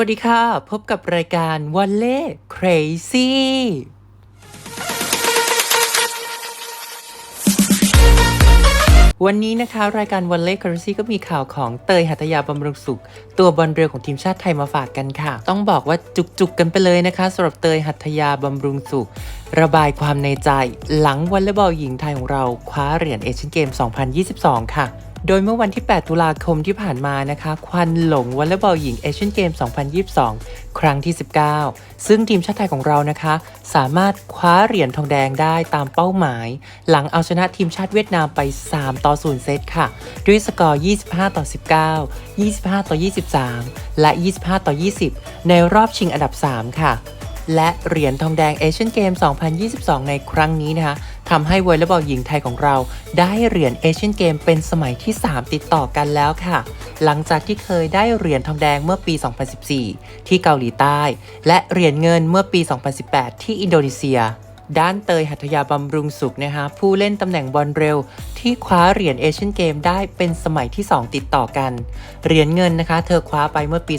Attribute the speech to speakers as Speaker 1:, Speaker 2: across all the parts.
Speaker 1: วัสดีค่ะ พบกับรายการวันเล่ crazy วันนี้นะคะ รายการวันเล่ crazy ก็มีข่าวของเตยหัตถยาบำรุงสุข ตัวบอลเรือของทีมชาติไทยมาฝากกันค่ะ ต้องบอกว่าจุกๆกันไปเลยนะคะสำหรับเตยหัตถยาบำรุงสุข ระบายความในใจ หลังวอลเลย์บอลหญิงไทยของเราคว้าเหรียญเอเชียนเกม 2022 ค่ะ โดยเมื่อวันที่ 8 ตุลาคมที่ผ่านมานะคะ ควันหลงวอลเลย์บอลหญิงเอเชียนเกม 2022 ครั้งที่ 19 ซึ่งทีมชาติไทยของเรานะคะ สามารถคว้าเหรียญทองแดงได้ตามเป้าหมาย หลังเอาชนะทีมชาติเวียดนามไป 3 ต่อ 0 เซตค่ะ ด้วยสกอร์ 25 ต่อ 19 25 ต่อ 23 และ 25 ต่อ 20 ในรอบชิงอันดับ 3 ค่ะและเหรียญทองแดงเอเชียนเกม 2022 ในครั้งนี้นะคะ ทำให้วอลเลย์บอลหญิงไทยของเราได้เหรียญเอเชียนเกมเป็นสมัยที่ 3 ติดต่อกันแล้วค่ะ หลังจากที่เคยได้เหรียญทองแดงเมื่อปี 2014 ที่เกาหลีใต้ และเหรียญเงินเมื่อปี 2018 ที่อินโดนีเซีย ด้านเตยหัตถยาบำรุงสุขนะคะผู้เล่นตำแหน่งบอลเร็ว ที่คว้าเหรียญเอเชียนเกมได้เป็นสมัยที่ 2 ติดต่อกัน เหรียญเงินนะคะ เธอคว้าไปเมื่อปี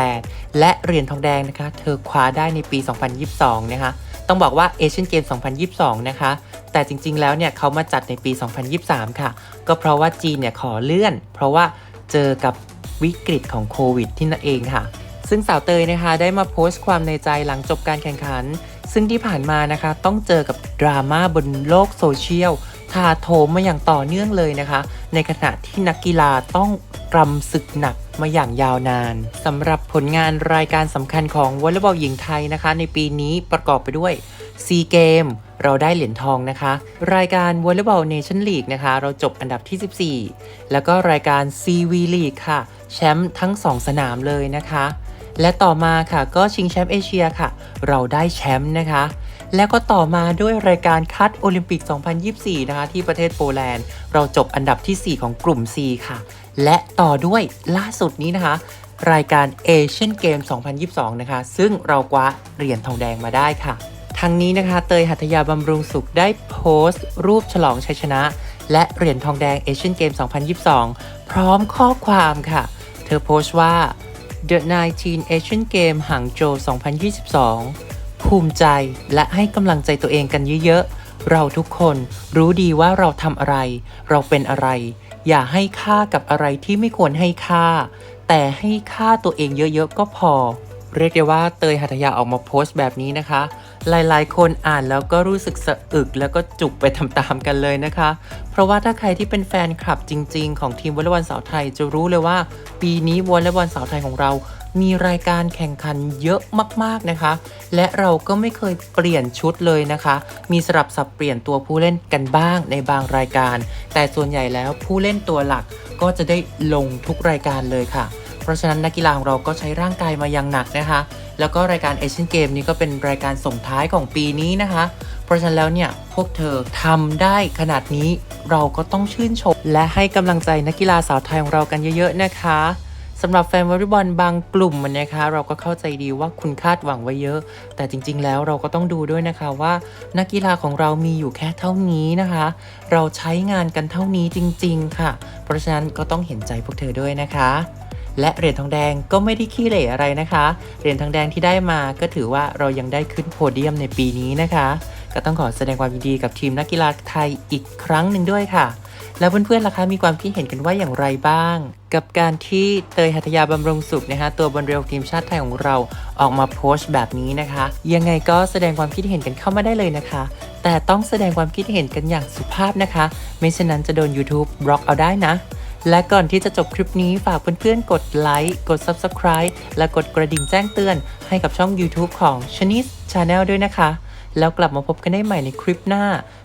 Speaker 1: 2018 และเหรียญทองแดงนะคะ เธอคว้าได้ในปี 2022 นะคะต้องบอกว่าเอเชียนเกม 2022 นะคะ แต่จริงๆ แล้วเนี่ยเขามาจัดในปี 2023 ค่ะ ก็เพราะว่าจีนเนี่ยขอเลื่อน เพราะว่าเจอกับวิกฤตของโควิดที่นั่นเองค่ะซึ่งสาวเตยนะคะได้มาโพสต์ความในใจหลังจบการแข่งขัน ซึ่งที่ผ่านมานะคะต้องเจอกับดราม่าบนโลกโซเชียลถาโถมมาอย่างต่อเนื่องเลยนะคะ ในขณะที่นักกีฬาต้องกรำศึกหนักมาอย่างยาวนานสำหรับผลงานรายการสำคัญของวอลเลย์บอลหญิงไทยนะคะ ในปีนี้ประกอบไปด้วยซีเกมเราได้เหรียญทองนะคะ รายการวอลเลย์บอลเนชั่นลีกนะคะ เราจบอันดับที่ 14 แล้วก็รายการ CV League ค่ะ แชมป์ทั้ง 2 สนามเลยนะคะ และต่อมาค่ะก็ชิงแชมป์เอเชียค่ะ เราได้แชมป์นะคะ แล้วก็ต่อมาด้วยรายการคัดโอลิมปิก 2024 นะคะ ที่ประเทศโปแลนด์ เราจบอันดับที่ 4 ของกลุ่ม C ค่ะ และต่อด้วยล่าสุดนี้นะคะ รายการเอเชียนเกม 2022 นะคะ ซึ่งเราคว้าเหรียญทองแดงมาได้ค่ะทั้งนี้นะคะ เตยหัตถยาบำรุงสุขได้โพสต์ รูปฉลองชัยชนะ และเหรียญทองแดงเอเชียนเกม 2022 พร้อมข้อความค่ะ เธอโพสต์ว่า The 19 Asian Game หางโจว2022 ภูมิใจและให้กำลังใจตัวเองกันเยอะๆ เราทุกคนรู้ดีว่าเราทำอะไร เราเป็นอะไร อย่าให้ค่ากับอะไรที่ไม่ควรให้ค่า แต่ให้ค่าตัวเองเยอะๆ ก็พอ เรียกได้ว่าเตยหัตถยาออกมาโพสต์แบบนี้นะคะ หลายๆ คนอ่านแล้วก็รู้สึกสะอึกแล้วก็จุกไปตามๆกันเลยนะคะ เพราะว่าถ้าใครที่เป็นแฟนคลับจริง ๆ ของทีมวอลเลย์บอลสาวไทย จะรู้เลยว่า ปีนี้วอลเลย์บอลสาวไทยของเรา มีรายการแข่งขันเยอะมากๆนะคะ และเราก็ไม่เคยเปลี่ยนชุดเลยนะคะ มีสลับสับเปลี่ยนตัวผู้เล่นกันบ้างในบางรายการ แต่ส่วนใหญ่แล้วผู้เล่นตัวหลักก็จะได้ลงทุกรายการเลยค่ะ เพราะฉะนั้นนักกีฬาของเราก็ใช้ร่างกายมาอย่างหนักนะคะ แล้วก็รายการเอเชียนเกมนี้ก็เป็นรายการส่งท้ายของปีนี้นะคะ เพราะฉะนั้นแล้วเนี่ยพวกเธอทำได้ขนาดนี้เราก็ต้องชื่นชม และให้กำลังใจนักกีฬาสาวไทยของเรากันเยอะๆนะคะสำหรับแฟนวอลเลย์บอลบางกลุ่มมันนะคะ เราก็เข้าใจดีว่าคุณคาดหวังไว้เยอะ แต่จริง ๆ แล้วเราก็ต้องดูด้วยนะคะว่า นักกีฬาของเรามีอยู่แค่เท่านี้นะคะ เราใช้งานกันเท่านี้จริง ๆ ค่ะ เพราะฉะนั้นก็ต้องเห็นใจพวกเธอด้วยนะคะ และเหรียญทองแดงก็ไม่ได้ขี้เหร่อะไรนะคะ เหรียญทองแดงที่ได้มาก็ถือว่าเรายังได้ขึ้นโพเดียมในปีนี้นะคะ ก็ต้องขอแสดงความยินดีกับทีมนักกีฬาไทยอีกครั้งหนึ่งด้วยค่ะ แล้วเพื่อนๆล่ะคะมีความคิดเห็นกันว่าอย่างไรบ้าง กับการที่เตยหัตถยาบำรุงสุขนะคะตัวบอลเร็วทีมชาติไทยของเราออกมาโพสต์แบบนี้นะคะ ยังไงก็แสดงความคิดเห็นกันเข้ามาได้เลยนะคะ แต่ต้องแสดงความคิดเห็นกันอย่างสุภาพนะคะ ไม่เช่นนั้นจะโดน YouTube บล็อกเอาได้นะ และก่อนที่จะจบคลิปนี้ฝากเพื่อนๆ กดไลค์กด Subscribe และกดกระดิ่งแจ้งเตือน ให้กับช่อง YouTube ของ Shanice Channel ด้วยนะคะ แล้วกลับมาพบกันได้ใหม่ในคลิปหน้า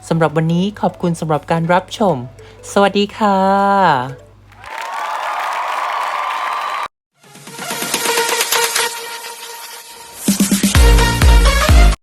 Speaker 1: สำหรับวันนี้ขอบคุณสำหรับการรับชม สวัสดีค่ะ